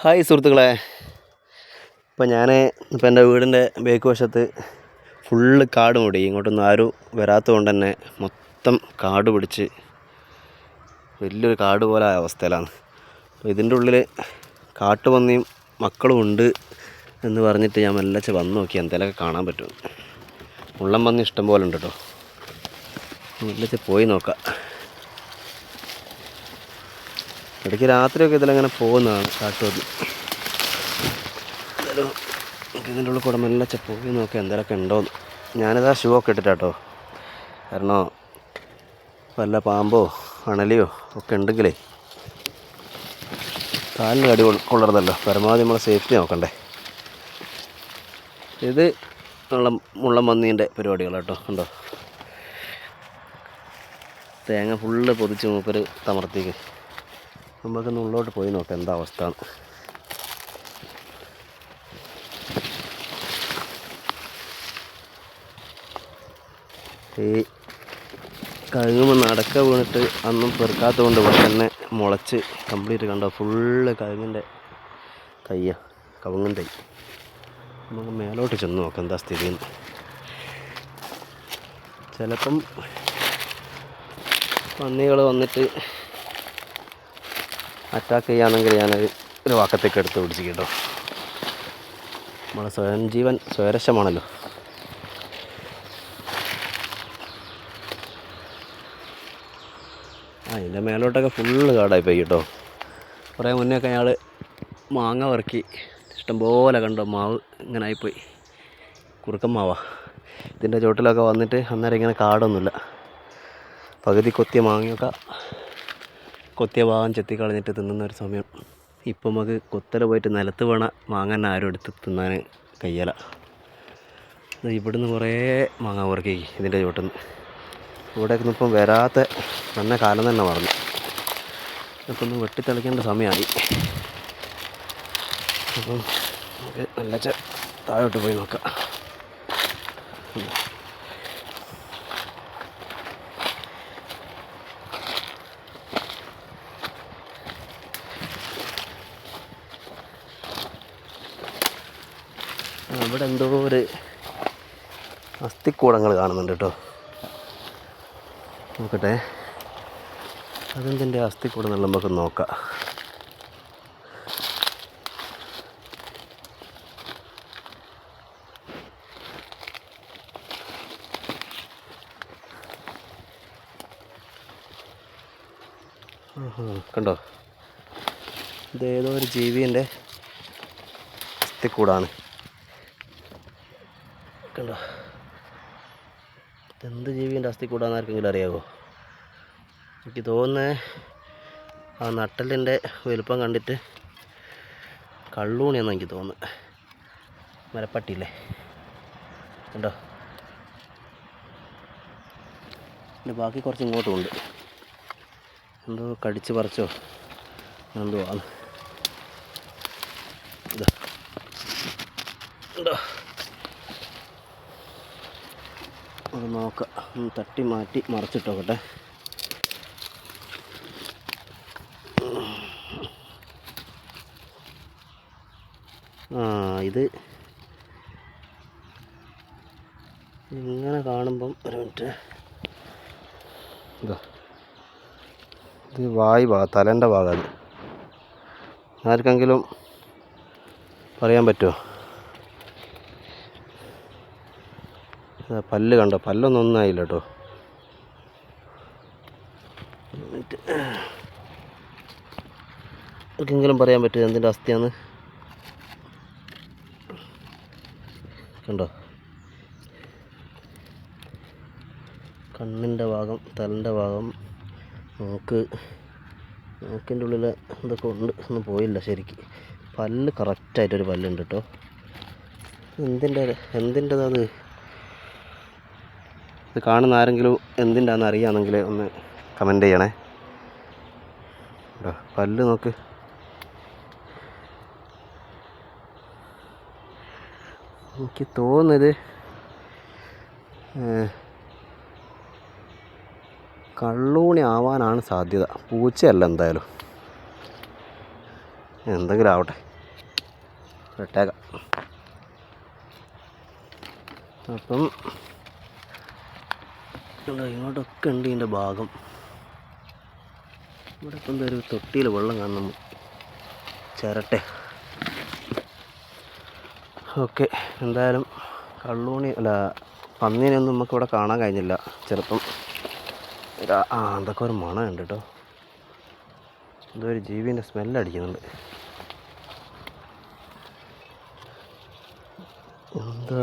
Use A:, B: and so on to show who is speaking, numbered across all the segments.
A: Hi സുഹൃത്തുക്കളെ. ഇപ്പം ഞാൻ ഇപ്പം എന്റെ വീടിന്റെ ബേക്ക് വശത്ത് ഫുള്ള് കാട് മൂടി. ഇങ്ങോട്ടൊന്നും ആരും വരാത്തത് കൊണ്ട് തന്നെ മൊത്തം കാട് പിടിച്ച് വലിയൊരു കാട് പോലെ ആയ അവസ്ഥയിലാണ്. അപ്പോൾ ഇതിന്റെ ഉള്ളിൽ കാട്ടുപന്നിയും മക്കളും ഉണ്ട് എന്ന് പറഞ്ഞിട്ട് ഞാൻ മെല്ലച്ച് വന്ന് നോക്കി. എന്തെങ്കിലുമൊക്കെ കാണാൻ പറ്റും. ഉള്ളം പന്നി ഇഷ്ടം പോലെ ഉണ്ട് കേട്ടോ. മെല്ലച്ച് പോയി നോക്കാം. ഇടയ്ക്ക് രാത്രിയൊക്കെ ഇതിലങ്ങനെ പോകുന്നതാണ് കാട്ടുപന്നി എന്തായാലും ഇതിന്റെ ഉള്ളിൽ കൂടെ മെല്ലെ പോയി നോക്കാം എന്തെങ്കിലുമൊക്കെ ഉണ്ടോയെന്ന് ഞാനിതാ ഷൂ ഒക്കെ ഇട്ടിട്ടാട്ടോ. കാരണം വല്ല പാമ്പോ അണലിയോ ഒക്കെ ഉണ്ടെങ്കിലേ കാലിന് അടി കൊള്ളരുതല്ലോ. പരമാവധി നമ്മളെ സേഫ്റ്റി നോക്കണ്ടേ. ഇത് ഉള്ള മുള്ളം മന്നീന്റെ പരിപാടികൾ കേട്ടോ ഉണ്ടോ തേങ്ങ ഫുള്ള് പൊതിച്ച് മൂപ്പർ തമർത്തിക്ക്. നമുക്കൊന്ന് ഉള്ളോട്ട് പോയി നോക്കാം എന്താ അവസ്ഥ. ഈ കഴുകുമ്പോൾ നടക്ക വീണിട്ട് അന്നും പെറുക്കാത്തത് കൊണ്ട് ഇവിടെ തന്നെ മുളച്ച് കംപ്ലീറ്റ് കണ്ടോ? ഫുള്ള് കഴുകിന്റെ കയ്യ കവുങ്ങൻ തൈ നമുക്ക് മേലോട്ട് ചെന്ന് നോക്കാം എന്താ സ്ഥിതി ചിലപ്പം പന്നികൾ വന്നിട്ട് അറ്റാക്ക് ചെയ്യാമെങ്കിൽ ഞാൻ ഒരു വാക്കത്തേക്ക് എടുത്ത് പിടിച്ച് കേട്ടോ. നമ്മളെ സ്വയം ജീവൻ സ്വയരക്ഷമാണല്ലോ. ആ ഇതിന്റെ മേലോട്ടൊക്കെ ഫുള്ള് കാടായി പോയി കേട്ടോ. കുറേ മുന്നേ ഒക്കെ ഞങ്ങൾ മാങ്ങ വറുക്കി ഇഷ്ടംപോലെ കണ്ടോ മാവ് ഇങ്ങനെ ആയിപ്പോയി. കുറുക്കൻ മാവാ. ഇതിന്റെ ചോട്ടിലൊക്കെ വന്നിട്ട് അന്നേരം ഇങ്ങനെ കാടൊന്നുമില്ല. പകുതി കൊത്തിയ മാങ്ങയൊക്കെ കൊത്തിയ ഭാഗം ചെത്തി കളഞ്ഞിട്ട് തിന്നുന്ന ഒരു സമയം. ഇപ്പം നമുക്ക് കൊത്തല പോയിട്ട് നിലത്ത് വേണ മാങ്ങ തന്നെ ആരും എടുത്ത് തിന്നാൻ കയ്യല ഇവിടുന്ന് കുറേ മാങ്ങ പുറക്കി ഇതിന്റെ ചോട്ടിൽ ഇവിടെ ഇപ്പം വരാത്ത നല്ല കാലം തന്നെ മറന്നു. ഇപ്പം ഒന്ന് വെട്ടിത്തെളിക്കേണ്ട സമയമായി. അപ്പം നമുക്ക് നല്ല താഴോട്ട് പോയി നോക്കാം ആ, ഇവിടെ എന്തോ ഒരു അസ്ഥിക്കൂടങ്ങൾ കാണുന്നുണ്ട് കേട്ടോ. നോക്കട്ടെ. അതെന്തിന്റെ അസ്ഥിക്കൂടം എന്നുള്ള നമുക്ക് നോക്കാം. കണ്ടോ? ഇതേതോ ഒരു ജീവിന്റെ അസ്ഥിക്കൂടാണ്. കണ്ടോ? എന്ത് ജീവിന്റെ അസ്ഥിക്കൂടാന്ന് ആർക്കെങ്കിലും അറിയാമോ എനിക്ക് തോന്നുന്നത് ആ നട്ടലിന്റെ വലുപ്പം കണ്ടിട്ട് കള്ളൂണിയെന്ന് എനിക്ക് തോന്നുന്നു. മരപ്പട്ടിയില്ലേ? കണ്ടോ? പിന്നെ ബാക്കി കുറച്ച് ഇങ്ങോട്ടും ഉണ്ട്. എന്തോ കടിച്ച് പറിച്ചോ? എന്തോ ആണ് ഇതാ. ഉണ്ടോ അത് നോക്കാം. ഒന്ന് തട്ടി മാറ്റി മറച്ചിട്ടോക്കട്ടെ. ആ ഇത് ഇങ്ങനെ കാണുമ്പം ഒരു മിനിറ്റ്. ഇതാ. ഇത് വായ് ഭാഗം തലേന്റെ ഭാഗം അത് ആർക്കെങ്കിലും പറയാൻ പറ്റുമോ പല്ല് കണ്ടോ? പല്ലൊന്നും ഒന്നായില്ല കേട്ടോ. ആർക്കെങ്കിലും പറയാൻ പറ്റുമോ എന്തിന്റെ അസ്ഥിയാണ് കണ്ടോ? കണ്ണിന്റെ ഭാഗം തലന്റെ ഭാഗം നോക്ക് നോക്കിന്റെ ഉള്ളിൽ ഇതൊക്കെ ഉണ്ട്. ഒന്നും പോയില്ല ശരിക്ക്. പല്ല് കറക്റ്റായിട്ടൊരു പല്ലുണ്ട് കേട്ടോ. എന്തിന്റെ എന്തിന്റെതാണ് ഇത് കാണുന്ന ആരെങ്കിലും എന്തിന്റെയാണെന്ന് അറിയാമെങ്കിൽ ഒന്ന് കമന്റ് ചെയ്യണേ. പല്ല് നോക്ക്. എനിക്ക് തോന്നുന്നത് കള്ളൂണി ആവാനാണ് സാധ്യത. പൂച്ചയല്ല എന്തായാലും. എന്തെങ്കിലും ആവട്ടെ. വിട്ടേക്കാം അപ്പം ഇതാ ഇങ്ങോട്ടൊക്കെ ഉണ്ട് ഇതിന്റെ ഭാഗം. ഇവിടെ ഇപ്പം എന്താ ഒരു തൊട്ടിയിൽ വെള്ളം കാണുന്നു. ചിരട്ടെ. ഓക്കെ എന്തായാലും കള്ളൂണി അല്ല പന്നീനെയൊന്നും നമുക്ക് ഇവിടെ കാണാൻ കഴിഞ്ഞില്ല. ചിലപ്പം ആ എന്തൊക്കെ ഒരു മണമുണ്ട് കേട്ടോ. എന്തോ ഒരു ജീവിന്റെ സ്മെല്ലടിക്കുന്നുണ്ട് എന്താ?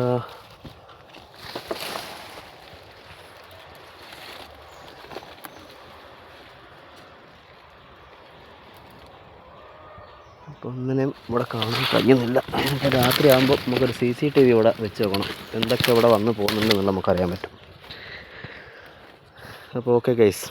A: അപ്പോൾ ഒന്നിനെയും ഇവിടെ കാണാൻ കഴിയുന്നില്ല രാത്രി ആകുമ്പോൾ നമുക്കൊരു സി സി ടി വി ഇവിടെ വെച്ച് നോക്കണം. എന്തൊക്കെ ഇവിടെ വന്ന് പോകുന്നുണ്ടെന്നുള്ള നമുക്കറിയാൻ പറ്റും. അപ്പോൾ ഓക്കെ ഗൈസ്